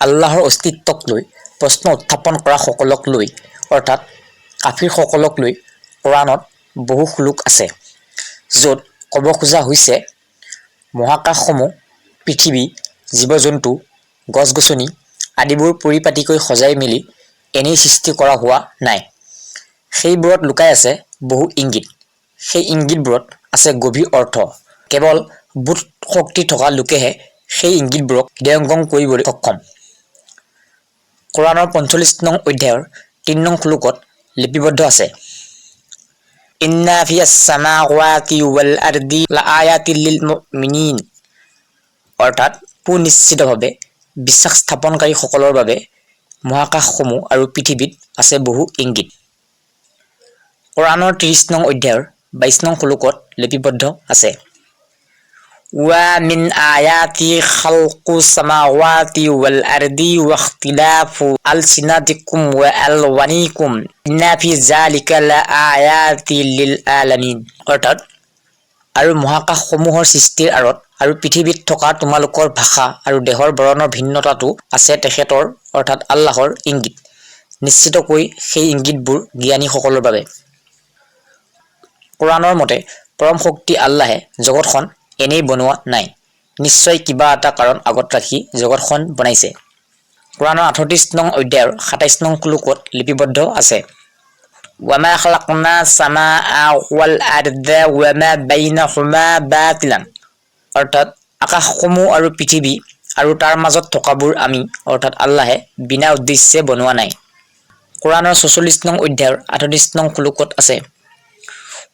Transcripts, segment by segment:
আল্লাহৰ অস্তিত্বক লৈ প্ৰশ্ন উত্থাপন কৰা সকলক লৈ অৰ্থাৎ কাফিৰসকলক লৈ কোৰাণত বহু শ্লোক আছে য'ত ক'ব খোজা হৈছে মহাকাশসমূহ পৃথিৱী জীৱ-জন্তু গছ-গছনি আদিবোৰ পৰিপাটিকৈ সজাই মেলি এনেই সৃষ্টি কৰা হোৱা নাই। সেইবোৰত লুকাই আছে বহু ইংগিত। সেই ইংগিতবোৰত আছে গভীৰ অৰ্থ। কেৱল বোধ শক্তি থকা লোকেহে সেই ইংগিতবোৰক হৃদয়ংগম কৰিবলৈ সক্ষম। কোৰাণৰ পঞ্চল্লিছ নং অধ্যায়ৰ তিনি নং শ্লোকত লিপিবদ্ধ আছে। অৰ্থাৎ সুনিশ্চিতভাৱে বিশ্বাস স্থাপনকাৰীসকলৰ বাবে মহাকাশসমূহ আৰু পৃথিৱীত আছে বহু ইংগিত। কোৰাণৰ ত্ৰিশ নং অধ্যায়ৰ বাইশ নং শ্লোকত লিপিবদ্ধ আছে। সামাওয়াতি ওয়াল আরদি ওয়াখতিলাফু আলসিনাতিকুম ওয়া আলওয়ানিকুম ইন্না ফি যালিকা লাআয়াতি লিল আলামিন অৰ্থাৎ আৰু মহাকাশসমূহৰ সৃষ্টিৰ আঁৰত আৰু পৃথিৱীত থকা তোমালোকৰ ভাষা আৰু দেহৰ বৰণৰ ভিন্নতাটো আছে তেখেতৰ অৰ্থাৎ আল্লাহৰ ইংগিত। নিশ্চিতকৈ সেই ইংগিতবোৰ জ্ঞানীসকলৰ বাবে। কোৰাণৰ মতে পৰম শক্তি আল্লাহে জগতখন এনেই বনোৱা নাই। নিশ্চয় কিবা এটা কাৰণ আগত ৰাখি জগতখন বনাইছে। কোৰাণৰ আঠত্ৰিছ নং অধ্যায়ৰ সাতাইছ নং শ্লোকত লিপিবদ্ধ আছে। অৰ্থাৎ আকাশসমূহ আৰু পৃথিৱী আৰু তাৰ মাজত থকাবোৰ আমি অৰ্থাৎ আল্লাহে বিনা উদ্দেশ্যে বনোৱা নাই। কোৰাণৰ ছচল্লিছ নং অধ্যায়ৰ আঠত্ৰিছ নং শ্লোকত আছে।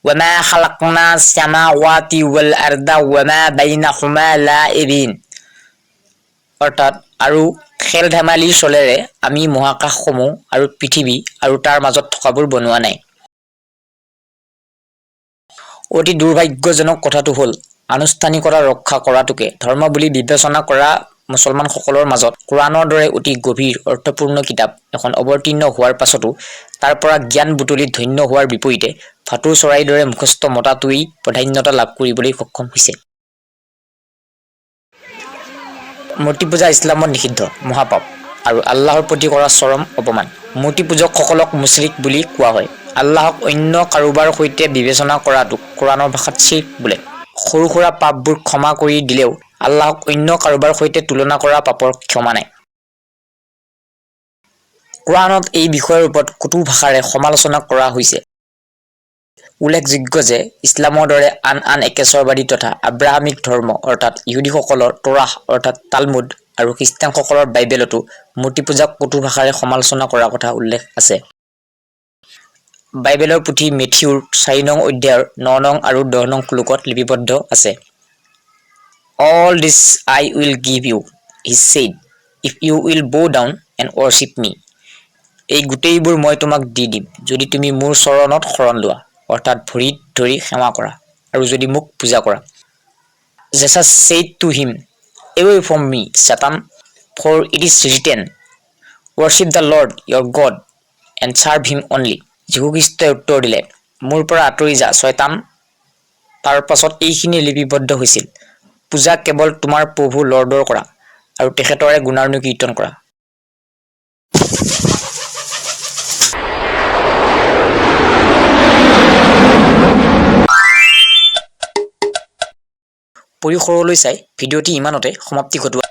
খালাকনা চামাৱাতি ৱাল আৰদা ৱামা বাইনাহুমা লাইবিন অৰ্থাৎ আৰু খেল ধেমালিৰ চলেৰে আমি মহাকাশসমূহ আৰু পৃথিৱী আৰু তাৰ মাজত থকাবোৰ বনোৱা নাই। অতি দুৰ্ভাগ্যজনক কথাটো হ'ল আনুষ্ঠানিকতা ৰক্ষা কৰাটোকে ধৰ্ম বুলি বিবেচনা কৰা মুছলমানসকলৰ মাজত কোৰাণৰ দৰে অতি গভীৰ অৰ্থপূৰ্ণ কিতাপ এখন অৱতীৰ্ণ হোৱাৰ পাছতো তাৰ পৰা জ্ঞান বুটলি ধন্য হোৱাৰ বিপৰীতে ভাটৌ চৰাইৰ দৰে মুখস্থ মতাটোৱেই প্ৰাধান্যতা লাভ কৰিবলৈ সক্ষম হৈছে। মূৰ্তি পূজা ইছলামত নিষিদ্ধ মহাপাপ আৰু আল্লাহৰ প্ৰতি কৰা চৰম অপমান। মূৰ্তি পূজকসকলক মুছৰিক বুলি কোৱা হয়। আল্লাহক অন্য কাৰোবাৰ সৈতে বিবেচনা কৰাটোক কোৰাণৰ ভাষাত চিৰ্ক বোলে। সৰু সুৰা পাপবোৰ ক্ষমা কৰি দিলেও আল্লাহক অন্য কাৰোবাৰ সৈতে তুলনা কৰা পাপৰ ক্ষমা নাই। কোৰাণত এই বিষয়ৰ ওপৰত কটু ভাষাৰে সমালোচনা কৰা হৈছে। উল্লেখযোগ্য যে ইছলামৰ দৰে আন আন একেশ্বৰবাদী তথা আব্ৰাহামিক ধৰ্ম অৰ্থাৎ ইহুদীসকলৰ তোৰাহ অৰ্থাৎ তালমুড আৰু খ্ৰীষ্টানসকলৰ বাইবেলতো মূৰ্তি পূজাক কটু ভাষাৰে সমালোচনা কৰা কথা উল্লেখ আছে। বাইবেলৰ পুথি মেথিউৰ চাৰি নং অধ্যায়ৰ ন নং আৰু দহ নং শ্লোকত লিপিবদ্ধ আছে। All this I will give you he said if you will bow' down and worship me এই গোটেইবোৰ মই তোমাক দি দিম যদি তুমি মোৰ চৰণত শৰণ লোৱা অৰ্থাৎ ভৰিত ধৰি সেৱা কৰা আৰু যদি মোক পূজা কৰা। Jesus said to him away from me Satan for it is written worship the Lord your God and serve him only যীশুখ্ৰীষ্টই উত্তৰ দিলে মোৰ পৰা আঁতৰি যা ছয়তান। তাৰ পাছত এইখিনি লিপিবদ্ধ হৈছিল। পূজা কেৱল তোমাৰ প্ৰভু লৰ্ডৰ কৰা আৰু তেখেতৰে গুণানুকীৰ্তন কৰা। পৰিসৰলৈ চাই ভিডিঅ'টি ইমানতে সমাপ্তি ঘটোৱা।